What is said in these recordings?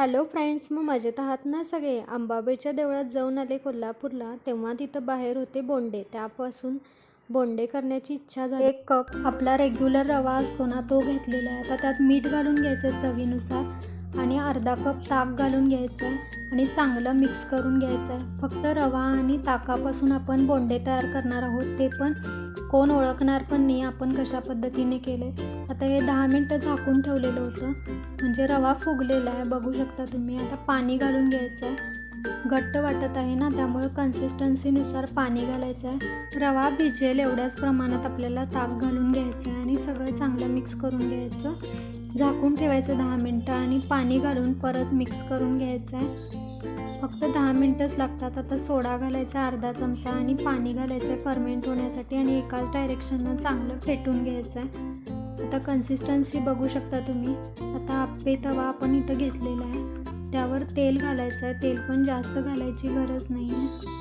Hello friends मग मजेत आहात ना सगळे? अंबाबाईच्या देवळात जाऊन आले कोल्हापूरला. तेव्हा तिथं बाहेर होते बोंडे. त्यापासून बोंडे करण्याची इच्छा झाली. एक कप आपला रेग्युलर रवा असतो ना तो घेतलेला आहे. आता त्यात मीठ घालून घ्यायचं आहे चवीनुसार आणि अर्धा कप ताक घालून घ्यायचं आहे आणि चांगलं मिक्स करून घ्यायचं आहे फक्त रवा आणि ताकापासून आपण बोंडे तयार करणार आहोत ते पण कोण ओळखणार पण नाही आपण कशा पद्धतीने केले? आता हे दहा मिनटं झाकून ठेवलेलं होतं. म्हणजे रवा फुगलेला आहे बघू शकता तुम्ही. आता पाणी घालून घ्यायचं आहे. घट्ट वाटत आहे ना त्यामुळे कन्सिस्टन्सीनुसार पाणी घालायचं आहे. रवा भिजेल एवढ्याच प्रमाणात आपल्याला ताक घालून घ्यायचं आहे आणि सगळं चांगलं मिक्स करून घ्यायचं. झाकून ठेवायचं दहा मिनटं आणि पाणी घालून परत मिक्स करून घ्यायचं आहे. फक्त दहा मिनटंच लागतात. आता सोडा घालायचा अर्धा चमचा आणि पाणी घालायचं आहे फर्मेंट होण्यासाठी आणि एकाच डायरेक्शननं चांगलं फेटून घ्यायचं आहे आता कन्सिस्टन्सी बघू शकता तुम्ही. आता आप्पे तवा आपण इथं घेतलेला आहे. त्यावर तेल घालायचं आहे तेल पण जास्त घालायची गरज नाही आहे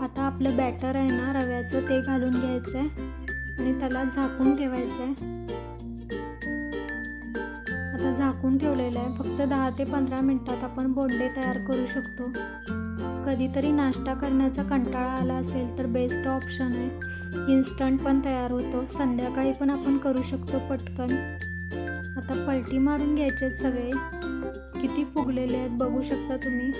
आता आपलं बॅटर आहे ना रव्याचं ते घालून घ्यायचं आहे आणि त्याला झाकून ठेवायचं आहे आता झाकून ठेवलेलं आहे. फक्त दहा ते पंधरा मिनटात आपण बोंडे तयार करू शकतो. कधीतरी नाश्ता करण्याचा कंटाळा आला असेल तर बेस्ट ऑप्शन आहे. इन्स्टंट पण तयार होतो. संध्याकाळी पण आपण करू शकतो पटकन. आता पलटी मारून घ्यायचे सगळे. किती फुगलेले आहेत बघू शकता तुम्ही.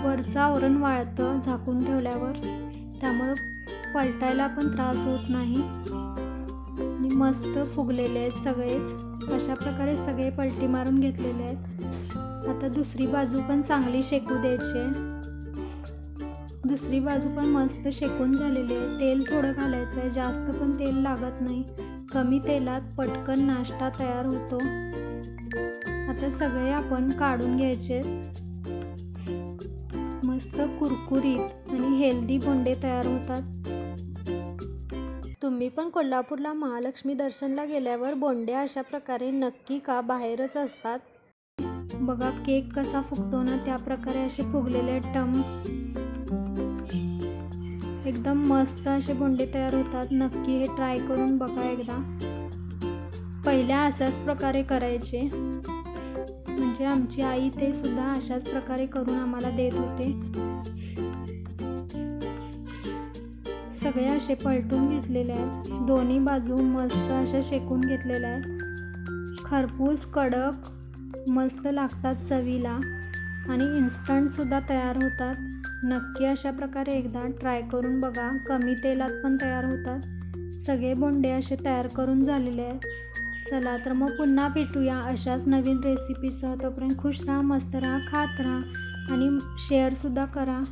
वरचं आवरण वाळतं झाकून ठेवल्यावर. त्यामुळं पलटायला पण त्रास होत नाही. आणि मस्त फुगलेले आहेत सगळेच. अशा प्रकारे सगळे पलटी मारून घेतलेले आहेत. आता दुसरी बाजू पण चांगली शेकू द्यायची आहे. दुसरी बाजू पण मस्त शेकून झालेली आहे. तेल थोडं घालायचं आहे. जास्त पण तेल लागत नाही. कमी तेलात पटकन नाश्ता तयार होतो. आता सगळे आपण काढून घ्यायचे मस्त कुरकुरीत आणि हेल्दी बोंडे तयार होतात. तुम्ही पण कोल्हापूरला महालक्ष्मी दर्शनला गेल्यावर बोंडे अशा प्रकारे नक्की का बाहेरच असतात? बघा केक कसा फुगतो ना त्या प्रकारे असे फुगलेले टम. एकदम मस्त असे बोंडे तयार होतात. नक्की हे ट्राय करून बघा एकदा. पहिल्या अशाच प्रकारे करायचे. म्हणजे आमची आई ते सुद्धा अशाच प्रकारे करून आम्हाला देत होते. सगळे असे पलटून घेतलेले आहेत. दोन्ही बाजू मस्त अशा शेकून घेतलेल्या आहेत. खरपूस कडक मस्त लागतात चवीला. आणि इन्स्टंटसुद्धा तयार होतात. नक्की अशा प्रकारे एकदा ट्राय करून बघा. कमी तेलात पण तयार होतात. सगळे बोंडे असे तयार करून झालेले आहेत. चला तर मग पुन्हा भेटूया अशाच नवीन रेसिपीसह तोपर्यंत खुश राहा मस्त राहा खात राहा आणि शेअरसुद्धा करा.